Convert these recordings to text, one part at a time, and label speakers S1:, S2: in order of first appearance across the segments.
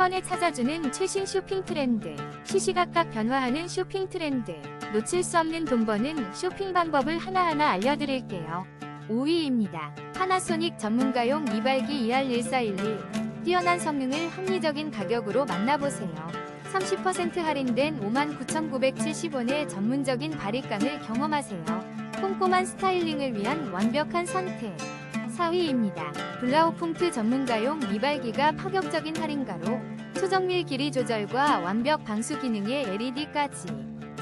S1: 번에 찾아주는 최신 쇼핑 트렌드, 시시각각 변화하는 쇼핑 트렌드, 놓칠 수 없는 돈 버는 쇼핑 방법을 하나하나 알려드릴게요. 5위입니다. 파나소닉 전문가용 이발기 ER1411. 뛰어난 성능을 합리적인 가격으로 만나보세요. 30% 할인된 59,970원의 전문적인 바리깡을 경험하세요. 꼼꼼한 스타일링을 위한 완벽한 선택. 4위입니다. 블라우풍트 전문가용 이발기가 파격적인 할인가로 초정밀 길이 조절과 완벽 방수 기능의 LED까지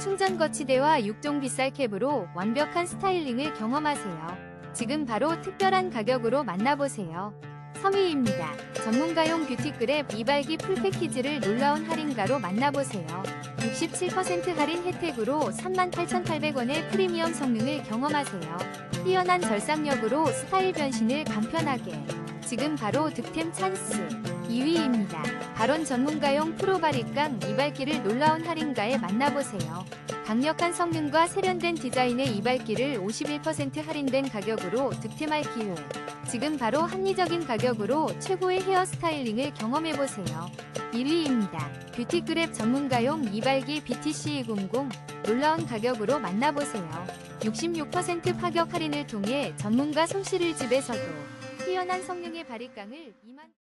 S1: 충전 거치대와 6종 빗살 캡으로 완벽한 스타일링을 경험하세요. 지금 바로 특별한 가격으로 만나보세요. 3위입니다. 전문가용 뷰티그랩 이발기 풀패키지를 놀라운 할인가로 만나보세요. 67% 할인 혜택으로 38,800원의 프리미엄 성능을 경험하세요. 뛰어난 절삭력으로 스타일 변신을 간편하게. 지금 바로 득템 찬스. 2위입니다. 발언 전문가용 프로바리깡 이발기를 놀라운 할인가에 만나보세요. 강력한 성능과 세련된 디자인의 이발기를 51% 할인된 가격으로 득템할 기회. 지금 바로 합리적인 가격으로 최고의 헤어 스타일링을 경험해보세요. 1위입니다. 뷰티그랩 전문가용 이발기 BTC200 놀라운 가격으로 만나보세요. 66% 파격 할인을 통해 전문가 솜씨를 집에서도 뛰어난 성능의 바리깡을 2만